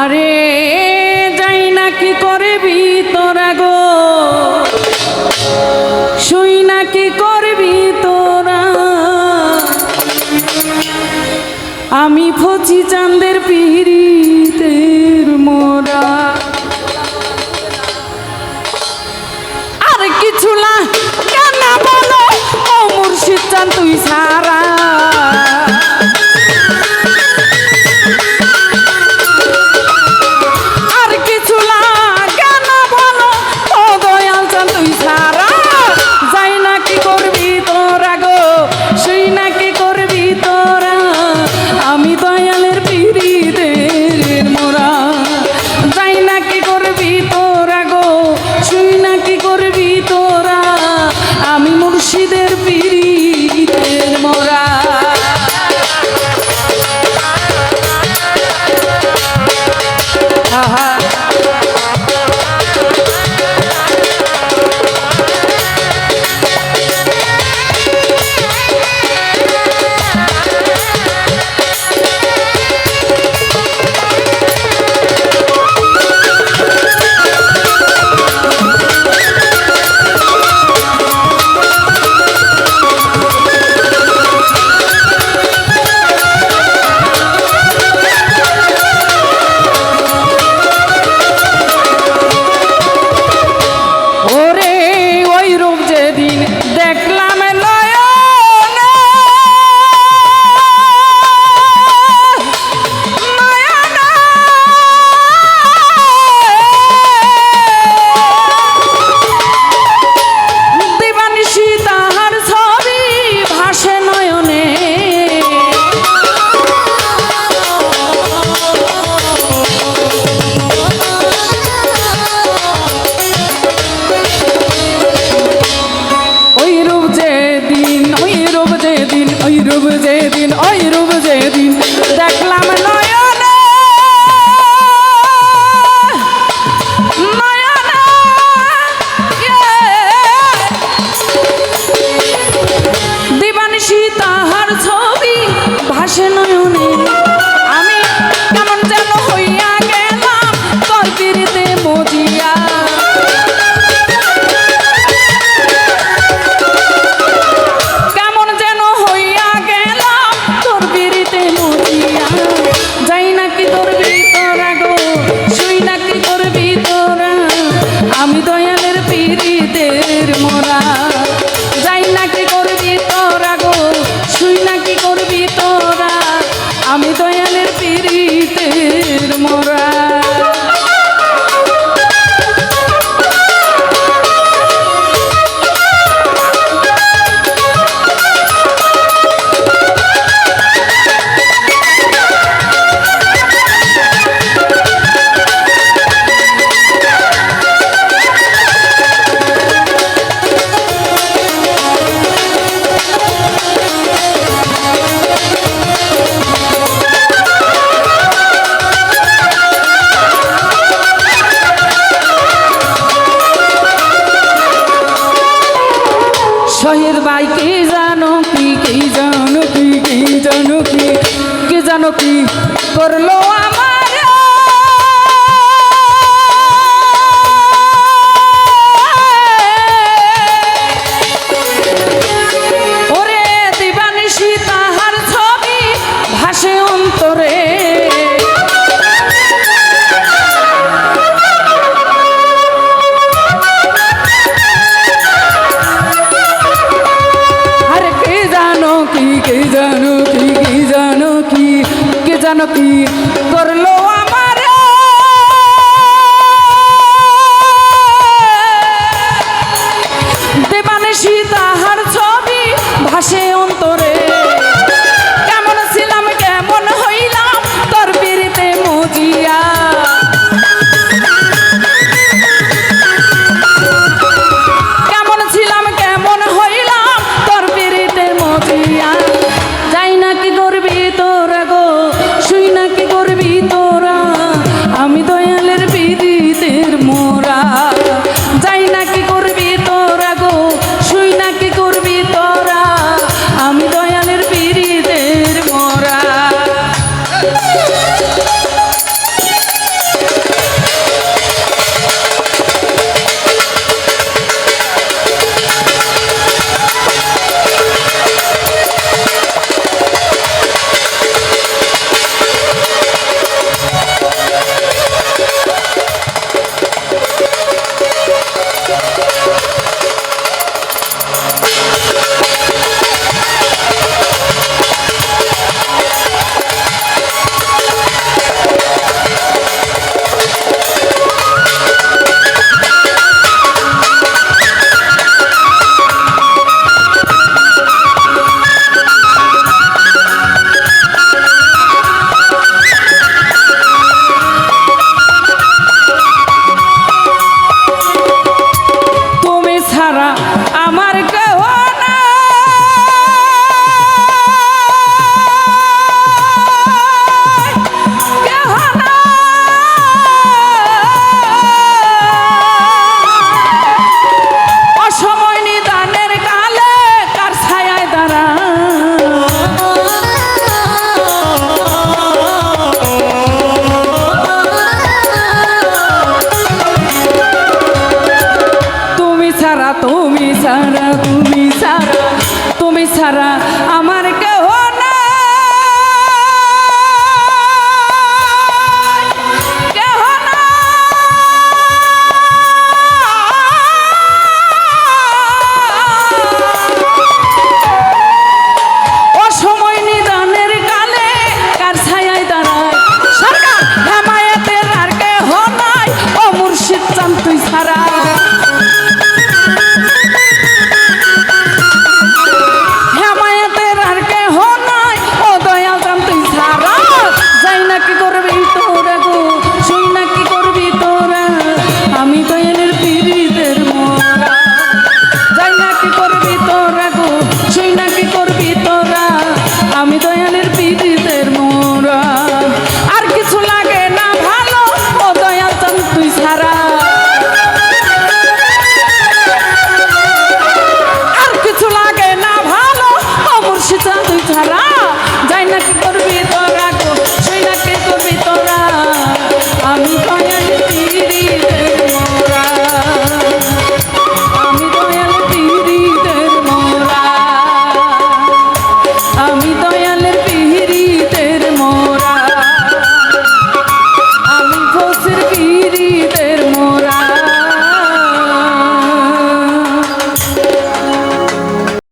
আরে না কি করবি তোরা গো? শুই না কি করবি তোরা? আমি ফচি চান্দে সাহা mesmo dia আমাদের ভাই কে জানো কি, কে জানো কি, কে জানো কি, কে জানো কি, করল যারা সারা তুমি সারা তুমি সারা। করবি তোরা গো? সেই নাকি করবি তোরা? আমি দয়ালে